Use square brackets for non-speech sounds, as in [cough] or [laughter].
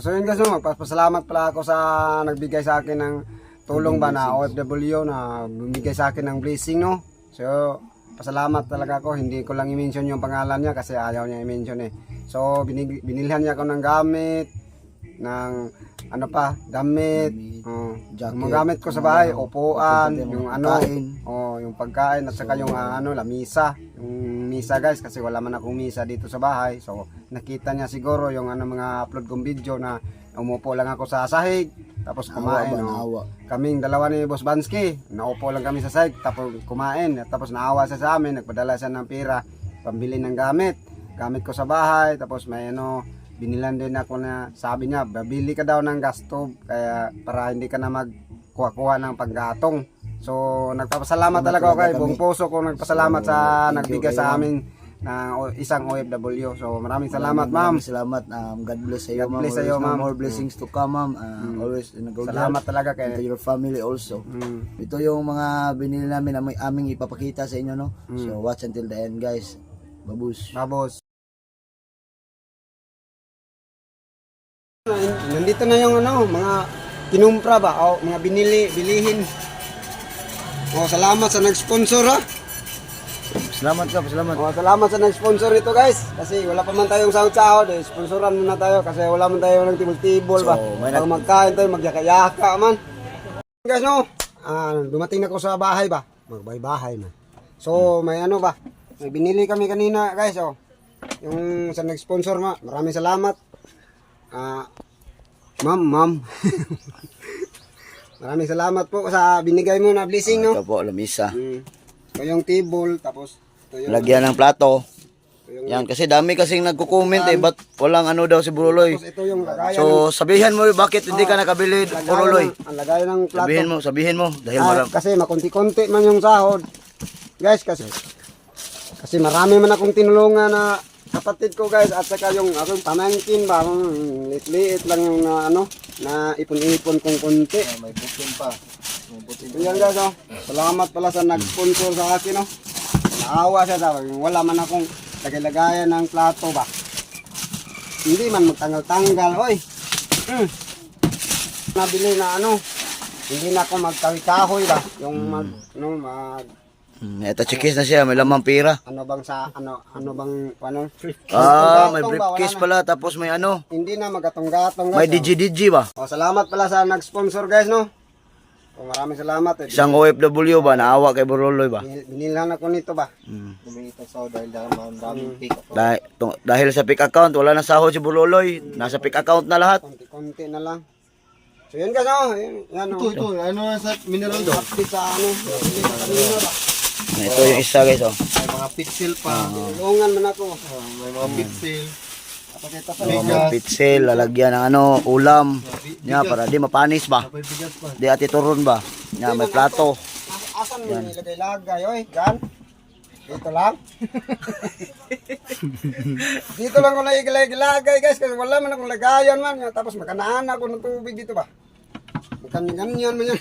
so yun guys, no, magpapasalamat pala ako sa nagbigay sa akin ng tulong ba na OFW na bumigay sa akin ng blessing, no? So, pasalamat talaga ako. Hindi ko lang i-mention yung pangalan niya kasi ayaw niya i-mention eh. So, binig- binilhan niya ako ng gamit, ng ano pa, damit, oh, yung mga gamit ko sa bahay, mga upuan, yung ano, oh, yung pagkain at saka yung ah, ano, lamisa, yung misa guys kasi wala man akong misa dito sa bahay. So, nakita niya siguro yung ano mga upload kong video na umupo lang ako sa sahig tapos kumain. Naawa ba, naawa. Kaming dalawa ni Boss Bansky, naupo lang kami sa sahig tapos kumain. At Tapos naawa siya sa amin, nagpadala siya ng pera, pambili ng gamit. Gamit ko sa bahay, tapos may ano, binilan din ako na sabi niya, babili ka daw ng gas stove kaya para hindi ka na magkuha-kuha ng panggatong. So, nagpapasalamat talaga ako kay buong puso ko nagpasalamat sa nagbigay sa amin ng isang OFW. So, maraming salamat, ma'am. Salamat. Um, God bless sa iyo, God ma'am. bless sa Always iyo, ma'am. More blessings to come, ma'am. Uh, Always in a good Salamat talaga. And to kay your family also. mm, Ito yung mga binili namin na may aming ipapakita sa inyo, no? Mm. So, watch until the end, guys. Babus. Babos. Nandito na yung ano, mga kinumpra ba? O mga binili, bilihin. O salamat sa nag-sponsor ha. Salamat ka, salamat. O salamat sa nag-sponsor ito guys. Kasi wala pa man tayong sahod-sahod. Eh. Sponsoran muna tayo kasi wala man tayo ng tibol-tibol ba. So, may Pag magkain tayo, magyaka-yaka man. Guys no, ah, dumating na ako sa bahay ba? Magbay-bahay man. So may ano ba? May binili kami kanina guys oh. Yung sa nag-sponsor ma, maraming salamat. Ah, ma'am, ma'am. [laughs] maraming salamat po sa binigay mo na blessing no. Ito po, lamisa. Mm. Ito yung table, tapos ito yung, Lagyan ng plato. yung Yan, kasi dami kasing nagko-comment eh, ba't walang ano daw si Buruloy? ito yung lagayan So, sabihan mo bakit hindi ka nakabili, ng, Buruloy. ng, ang lagayan ng plato. Sabihin mo, sabihin mo. Dahil Ah, maram. kasi makunti-kunti man yung sahod. Guys, kasi kasi marami man akong tinulungan na kapatid ko guys at saka yung akong pamangkin ba, mm, liit-liit lang yung na, ano, na ipon-ipon kong kunti. May bukin pa. May bukin So yan guys, oh. salamat pala sa nag-sponsor sa akin. Oh. Naawa siya sa. Wala man akong lagay-lagayan ng plato ba. Hindi man magtanggal-tanggal. Oy. Mm. Nabili na ano. Hindi na ako magkawi-kahoy ba. Yung mag, ano, mag, Hmm, ito chikis na siya, may lamang pira. ano bang sa, ano, ano bang, ano, Ah, may Gatong ba? Wala briefcase pala, tapos may ano, Hindi na magatong-gatong. may oh. digi-digi ba? Oh, salamat pala sa nag-sponsor guys, no? Oh, maraming salamat. Eh. Isang OFW ba, naawa kay Buruloy ba? Binil- Binilhan ako nito ba. Hmm. Bumili sa dahil daming pick. Dahil, to- dahil sa pick account, wala na sahod si Buruloy. Nasa pick account na lahat. Konti-konti na lang. So yun guys, oh. Yan, yan oh. Ito, ito. Ano sa mineral do? Update sa ano. Update sa kanina ba. Ito yung isa guys, oh. May mga pitsil pa. Tulungan man ako. Ah, may mga pitsil. May pitsil, lalagyan ng ano, ulam. Nya, para di mapanis ba? Di ati turon ba? Nya, may plato. As- Asan mo nilagay-lagay, oy? Gan? Dito lang? [laughs] dito lang ko nilagay-lagay guys kasi wala man akong lagayan man. Tapos makanaan ako ng tubig dito ba? Makanyan man yan.